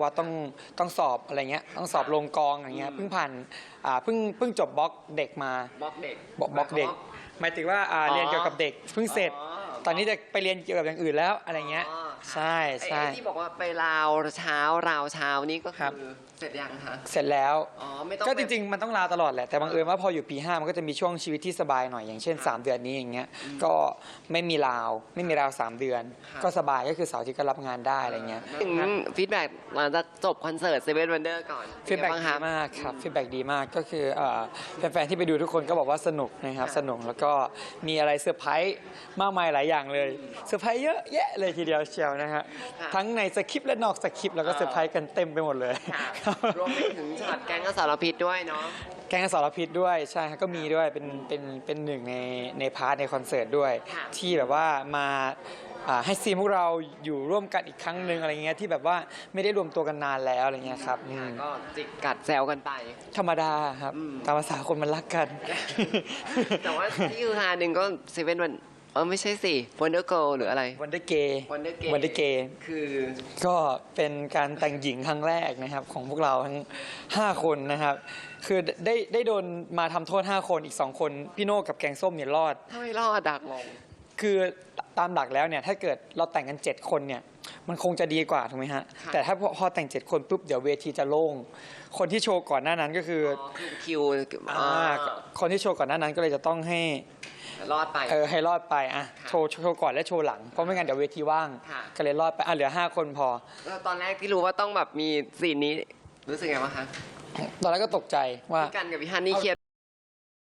ว่าต้องต้องสอบอะไรเงี้ยต้องสอบลงกองอย่างเงี้ยเพิ่งผ่านอ่าเพิ่งเพิ่งจบบล็อกเด็กมาบล็อกเด็กบล็อกบล็อกเด็ก หมายถึงว่าอ่าอ๋อเรียนเกี่ยวกับเด็กเพิ่งเสร็จอ๋อตอนนี้จะไปเรียนเกี่ยวกับอย่างอื่นแล้วอะไรเงี้ยอ๋อค่ะ ใช่ไอ้ใช่ ไอ้ที่บอกว่าไปลาวเช้าราวเช้านี่ก็ครับ คือเสร็จยังคะเสร็จแล้ว อ๋อไม่ต้องก็ไปจริง ๆ มันต้องลาตลอดแหละแต่บังเอิญว่าพออยู่ปี5มันก็จะมีช่วงชีวิตที่สบายหน่อยอย่างเช่น 3 เดือนนี้อย่างเงี้ยก็ไม่มีลาว ไม่มีลาว 3 เดือน ก็สบายก็คือเสาร์อาที่ก็รับงานได้อะไรเงี้ยถึงฟีดแบ็กหลังจากจบคอนเสิร์ตเซเว่นวันเดอร์ก่อนฟีดแบ็กเป็นไงดีบ้างคะมากครับฟีดแบ็กดีมากก็คือเอ่อแฟนๆที่ไปดูทุกคนก็บอกว่าสนุกนะครับสนุกแล้วก็มีอะไรเซอร์ไพรส์มากมายหลายอย่างเลยเซอร์ไพรส์เยอะแยะเลยทีเดียวเชียวนะฮะทั้งในสคริปต์และนอกสคริปต์แล้วก็เซอร์ไพรส์กันเต็มไปหมดเลยค่ะรวมไปถึงช็อตแก๊งอสารพิษด้วยเนาะแกงสารพิษด้วยใช่ครับก็มีด้วยเป็นเป็นเป็นหนึ่งในในพาร์ทในคอนเสิร์ตด้วยค่ะที่แบบว่ามาอ่าให้ซีนพวกเราอยู่ร่วมกันอีกครั้งหนึ่งอะไรเงี้ยที่แบบว่าไม่ได้รวมตัวกันนานแล้วอะไรเงี้ยครับอืค่ะมก็จิกกัดแซวกันไป ธรรมดาครับอืมตามภาษาคนมันรักกัน แต่ว่าที่คือฮาหนึ่งก็เซเว่นวัน เออไม่ใช่สิวันเดอร์เกิลหรืออะไร วันเดอร์เกย์วันเดอร์เกวันเดอร์เกย์คือก็เป็นการแต่งหญิงครั้งแรกนะครับ ของพวกเราทั้ง 5 คนนะครับ คือได้ได้โดนมาทำโทษ 5 คนอีก 2 คน พี่โน่กับแกงส้มเนี่ยรอดถ้าไม่รอดดักลงคือตามหลักแล้วเนี่ยถ้าเกิดเราแต่งกัน 7 คนเนี่ยมันคงจะดีกว่าถูกไหมฮะค่ะแต่ถ้าพอพอแต่ง 7 คนปุ๊บเดี๋ยวเวทีจะโล่ง คนที่โชว์ก่อนหน้านั้นก็คืออ๋อคือคิวออ่าคนที่โชว์ก่อนหน้านั้นก็เลยจะต้องให้ รอดไป เออให้รอดไปอะค่ะโชว์โชว์ก่อนและโชว์หลังเพราะไม่งั้นเดี๋ยวเวทีว่าง ค่ะ ก็เลยรอดไปอะเหลือ 5 คนพอ แล้วตอนแรกที่รู้ว่าต้องแบบมีซีนนี้ รู้สึกไงบ้างคะตอนแรกก็ตกใจว่า พี่กันกับพี่ฮันนี่เครียด